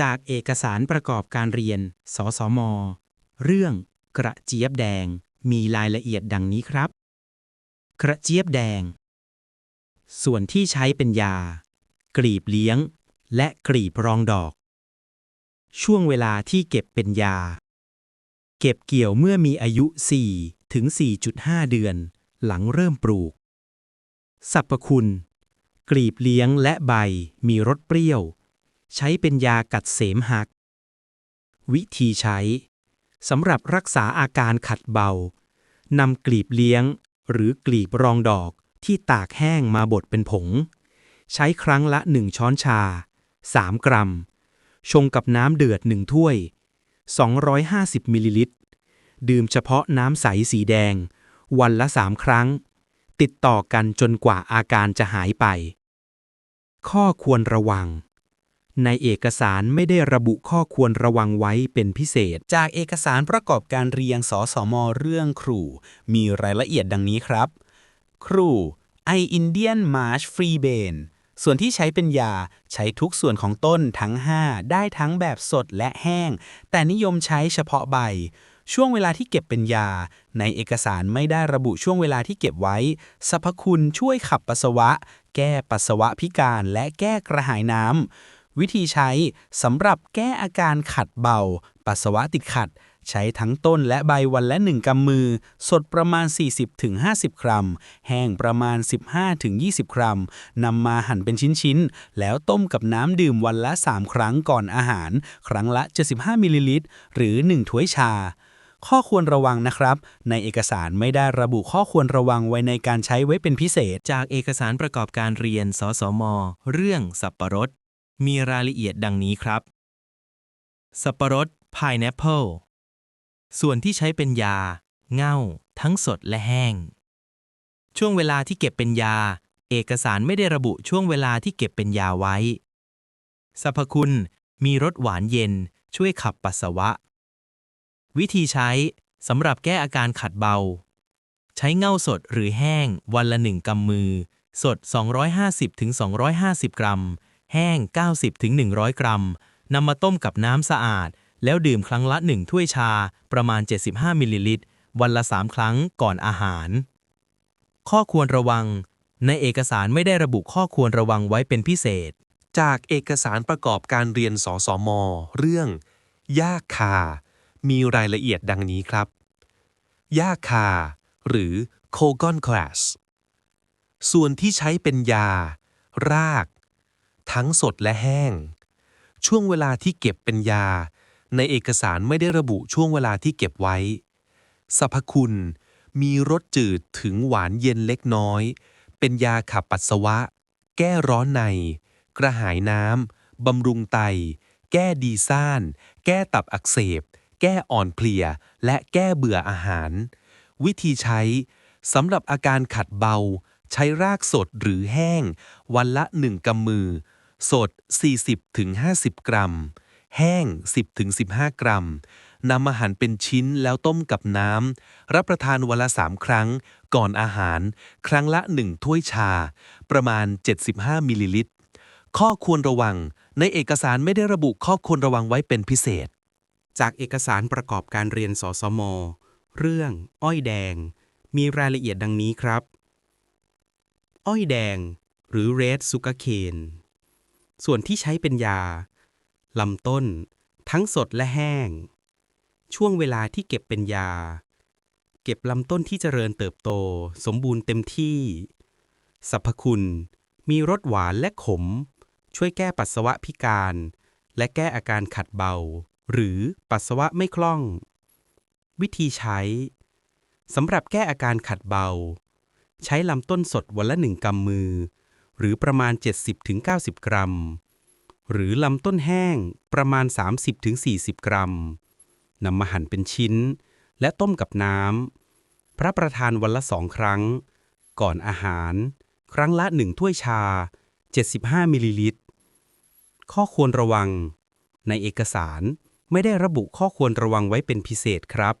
จากเอกสารประกอบการเรียน สสม เรื่องกระเจี๊ยบแดง มีรายละเอียดดังนี้ครับ กระเจี๊ยบแดง ส่วนที่ใช้เป็นยา กลีบเลี้ยง และกลีบรองดอก ช่วงเวลาที่เก็บเป็นยา เก็บเกี่ยวเมื่อมีอายุ 4 ถึง 4.5 เดือน หลังเริ่มปลูก สรรพคุณ กลีบเลี้ยงและใบมีรสเปรี้ยว ใช้เป็นยากัดเสมหัก วิธีใช้สำหรับรักษาอาการขัดเบานำกลีบเลี้ยง หรือกลีบรองดอกที่ตากแห้งมาบดเป็นผง ใช้ครั้งละ1ช้อนชา 3 กรัม ชงกับน้ำเดือด1ถ้วย 250มิลลิลิตร ดื่มเฉพาะน้ำใสสีแดง วันละ3ครั้ง ติดต่อกันจนกว่าอาการจะหายไป ข้อควรระวัง ในเอกสารไม่ได้ระบุข้อควรระวังไว้เป็นพิเศษ จากเอกสารประกอบการเรียนสสมเรื่องครู มีรายละเอียดดังนี้ครับ ครู ไออินเดียนมาร์ชฟรีเบนส่วนที่ใช้เป็นยาใช้ทุกส่วนของต้นทั้ง 5 ได้ทั้งแบบสดและแห้ง แต่นิยมใช้เฉพาะใบ ช่วงเวลาที่เก็บเป็นยา ในเอกสารไม่ได้ระบุช่วงเวลาที่เก็บไว้สรรพคุณช่วยขับปัสสาวะ แก้ปัสสาวะพิการและแก้กระหายน้ำ วิธีใช้สำหรับแก้อาการขัดเบา ปัสสาวะติดขัด ใช้ทั้งต้นและใบวันละ 1กำมือ สดประมาณ 40-50 กรัม แห้งประมาณ 15-20 กรัมนำมาหั่นเป็นชิ้น ๆ แล้วต้มกับน้ำดื่มวันละ 3 ครั้งก่อนอาหาร ครั้งละ 75มิลลิลิตรหรือ 1 ถ้วยชาข้อควรระวังนะครับ ในเอกสารไม่ได้ระบุข้อควรระวังไว้ในการใช้ไว้เป็นพิเศษ จากเอกสารประกอบการเรียน สสม เรื่องสับปะรด มีรายละเอียดดังนี้ครับ สับปะรด pineapple ส่วนที่ใช้เป็นยา เง่า ทั้งสดและแห้ง ช่วงเวลาที่เก็บเป็นยา เอกสารไม่ได้ระบุช่วงเวลาที่เก็บเป็นยาไว้ สรรพคุณ มีรสหวานเย็น ช่วยขับปัสสาวะ วิธีใช้ สำหรับแก้อาการขัดเบา ใช้เง่าสดหรือแห้ง วันละหนึ่งกำมือ สด 250-250 กรัม แห้ง 90-100 กรัมนำมาต้มกับน้ำสะอาด แล้วดื่มครั้งละ 1 ถ้วยชาประมาณ 75 มิลลิลิตร วันละ 3 ครั้งก่อนอาหาร ข้อควรระวัง ในเอกสารไม่ได้ระบุข้อควรระวังไว้เป็นพิเศษ จากเอกสารประกอบการเรียนสสม เรื่องยาคา มีรายละเอียดดังนี้ครับยาคา หรือโคกอนคลาสส่วนที่ใช้เป็นยา ราก ทั้งสดและแห้ง ช่วงเวลาที่เก็บเป็นยา ในเอกสารไม่ได้ระบุช่วงเวลาที่เก็บไว้สรรพคุณมีรสจืดถึงหวานเย็นเล็กน้อย เป็นยาขับปัสสาวะ แก้ร้อนใน กระหายน้ำ บำรุงไต แก้ดีซ่าน แก้ตับอักเสบ แก้อ่อนเพลีย และแก้เบื่ออาหาร วิธีใช้สำหรับอาการขัดเบา ใช้รากสดหรือแห้ง วันละ1กำมือ สด 40-50 กรัม แห้ง 10-15 กรัม นำมาหั่นเป็นชิ้นแล้วต้มกับน้ำ รับประทานวันละ 3 ครั้ง ก่อนอาหาร ครั้งละ 1 ถ้วยชา ประมาณ 75 มิลลิลิตร ข้อควรระวัง ในเอกสารไม่ได้ระบุข้อควรระวังไว้เป็นพิเศษ จากเอกสารประกอบการเรียนสสม เรื่อง อ้อยแดง มีรายละเอียดดังนี้ครับ อ้อยแดง หรือ red sugarcane ส่วนที่ใช้เป็นยาลำต้น ทั้งสดและแห้ง ช่วงเวลาที่เก็บเป็นยา เก็บลำต้นที่เจริญเติบโต สมบูรณ์เต็มที่สรรพคุณ มีรสหวานและขม ช่วยแก้ปัสสาวะพิการ และแก้อาการขัดเบา หรือปัสสาวะไม่คล่อง วิธีใช้สำหรับแก้อาการขัดเบา ใช้ลำต้นสดวันละหนึ่งกำมือ หรือประมาณ 70-90 กรัม หรือลำต้นแห้งประมาณ 30-40 กรัมนำมาหั่นเป็นชิ้น และต้มกับน้ำ พระประทานวันละสองครั้ง ก่อนอาหาร ครั้งละหนึ่งถ้วยชา 75มิลลิลิตร ข้อควรระวัง ในเอกสารไม่ได้ระบุข้อควรระวังไว้เป็นพิเศษครับ